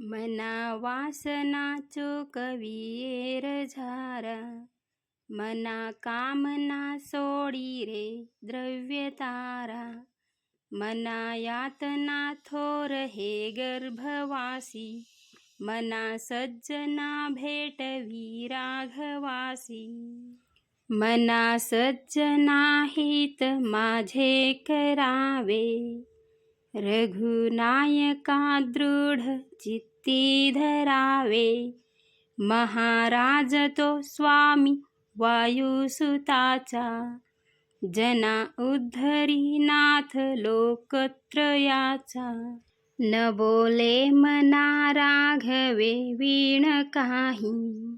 मना वासना चोकवियेर झारा। मना कामना सोडी रे द्रव्य तारा। मना यातना थोर हे गर्भवासी। मना सज्जना भेटवी राघवासी। मना सज्जना हित माझे करावे। रघुनायका दृढ चित्ती धरावे महाराज तो स्वामी वायुसुताचा जना उद्धरी नाथ लोकत्रयाचा। न बोले मना राघवे वीण काही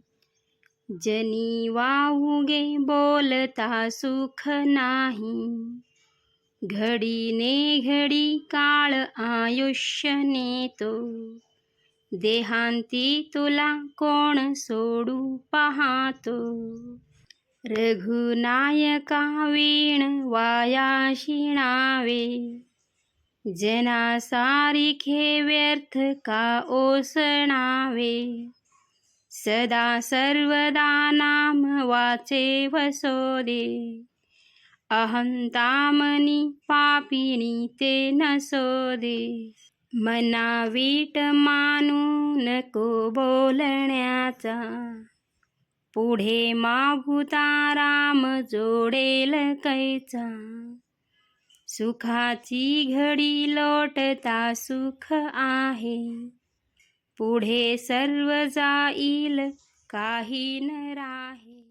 जनी वाऊगे बोलता सुख नाही। घडीने घडी काळ आयुष्य नेतो. देहांती तुला कोण सोडू पाहतो. रघुनायका वीण वाया शिणावे जना सारिखे व्यर्थ का ओसणावे. सदा सर्वदा नाम वाचे वसोदे अहंतामनी पापिणी ते न सोदे। मनावीट मानू नको बोलण्याचा। पुढे मागुता राम जोडेल कैचा। सुखाची घडी लोटता सुख आहे। पुढे सर्व जाईल काही न राही।